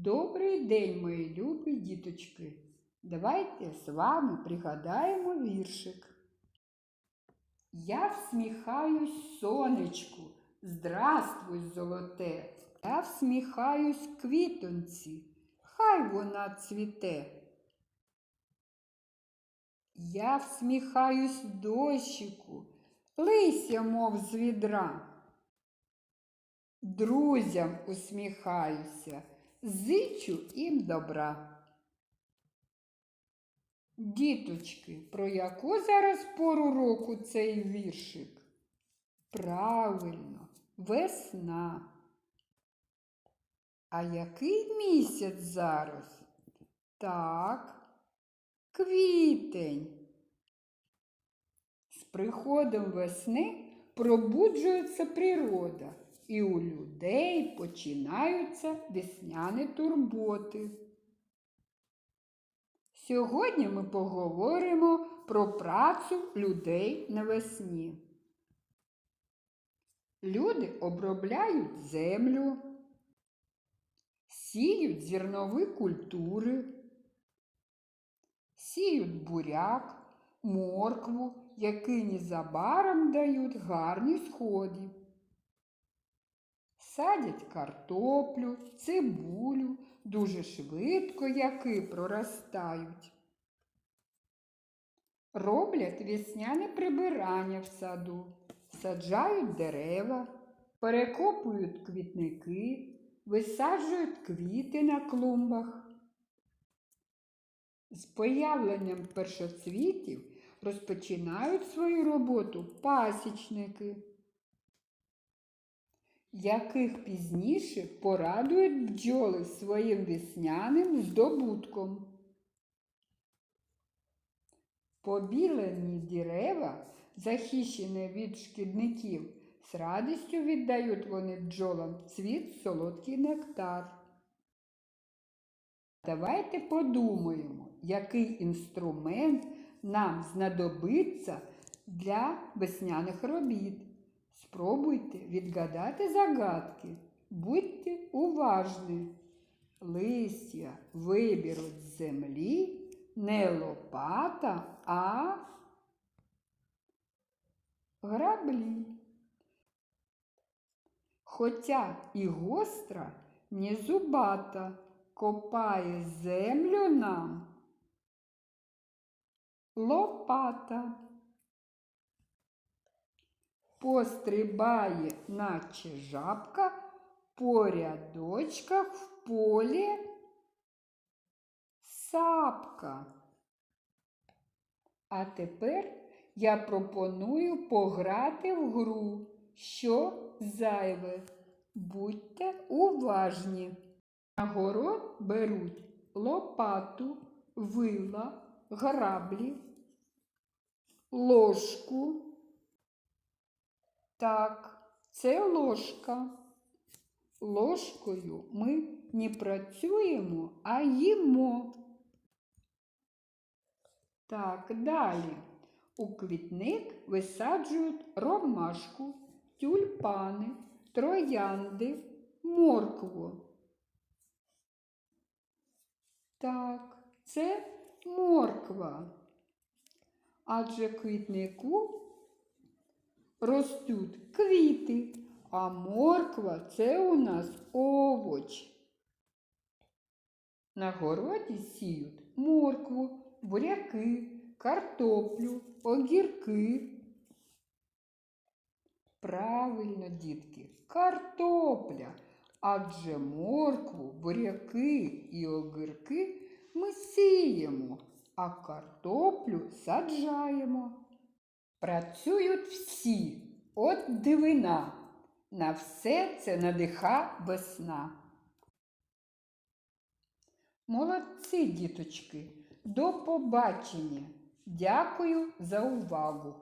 Добрий день, мої любі діточки. Давайте з вами пригадаємо віршик. Я всміхаюсь сонечку, здравствуй, золоте. Я всміхаюсь квітонці, хай вона цвіте. Я всміхаюсь дощику, лися, мов з відра. Друзям усміхаюся, зичу їм добра. Діточки, про яку зараз пору року цей віршик? Правильно, весна. А який місяць зараз? Так, квітень. З приходом весни пробуджується природа, і у людей починаються весняні турботи. Сьогодні ми поговоримо про працю людей навесні. Люди обробляють землю, сіють зернові культури, сіють буряк, моркву, які незабаром дають гарні сходи. Садять картоплю, цибулю, дуже швидко які проростають. Роблять весняне прибирання в саду, саджають дерева, перекопують квітники, висаджують квіти на клумбах. З появленням першоцвітів розпочинають свою роботу пасічники яких пізніше порадують бджоли своїм весняним здобутком. Побілені дерева, захищені від шкідників, з радістю віддають вони бджолам цвіт солодкий нектар. Давайте подумаємо, який інструмент нам знадобиться для весняних робіт. Спробуйте відгадати загадки. Будьте уважні. Листя виберуть з землі не лопата, а граблі. Хоча і гостра, не зубата, копає землю нам лопата пострибає, наче жабка, по рядочках в полі сапка. А тепер я пропоную пограти в гру, що зайве. Будьте уважні. На беруть лопату, вила, граблі, ложку. Так, це ложка. Ложкою ми не працюємо, а їмо. Так, далі. У квітник висаджують ромашку, тюльпани, троянди, моркву. Так, це морква. Адже квітнику ростуть квіти, а морква це у нас овоч. На городі сіють моркву, буряки, картоплю, огірки. Правильно, дітки, картопля. Адже моркву, буряки і огірки ми сіємо, а картоплю саджаємо. Працюють всі, от дивина, на все це надиха весна. Молодці, діточки, до побачення. Дякую за увагу.